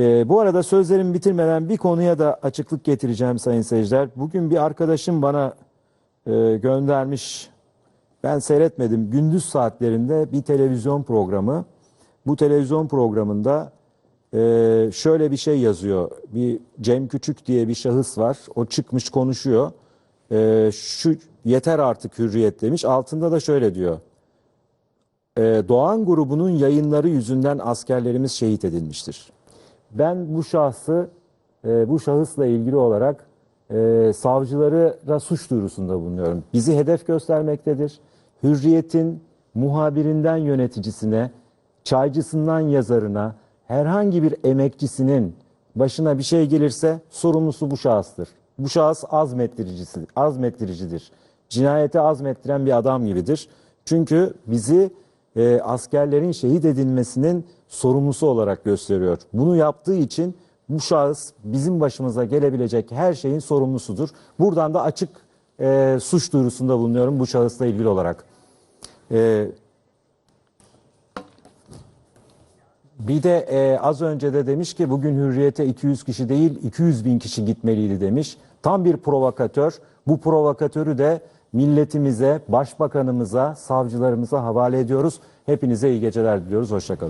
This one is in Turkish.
Ee, bu arada sözlerimi bitirmeden bir konuya da açıklık getireceğim sayın seyirciler. Bugün bir arkadaşım bana e, göndermiş. Ben seyretmedim. Gündüz saatlerinde bir televizyon programı. Bu televizyon programında e, şöyle bir şey yazıyor. Bir Cem Küçük diye bir şahıs var. O çıkmış konuşuyor. E, şu yeter artık hürriyet demiş. Altında da şöyle diyor. E, Doğan grubunun yayınları yüzünden askerlerimiz şehit edilmiştir. Ben bu şahsı, e, bu şahısla ilgili olarak e, savcılara suç duyurusunda bulunuyorum. Bizi hedef göstermektedir. Hürriyet'in muhabirinden yöneticisine, çaycısından yazarına, herhangi bir emekçisinin başına bir şey gelirse sorumlusu bu şahıstır. Bu şahıs azmettiricisi, azmettiricidir. Cinayete azmettiren bir adam gibidir. Çünkü bizi e, askerlerin şehit edilmesinin sorumlusu olarak gösteriyor. Bunu yaptığı için bu şahıs bizim başımıza gelebilecek her şeyin sorumlusudur. Buradan da açık e, suç duyurusunda bulunuyorum bu şahısla ilgili olarak. E, bir de e, az önce de demiş ki bugün hürriyete 200 kişi değil 200 bin kişi gitmeliydi demiş. Tam bir provokatör. Bu provokatörü de milletimize, başbakanımıza, savcılarımıza havale ediyoruz. Hepinize iyi geceler diliyoruz. Hoşçakalın.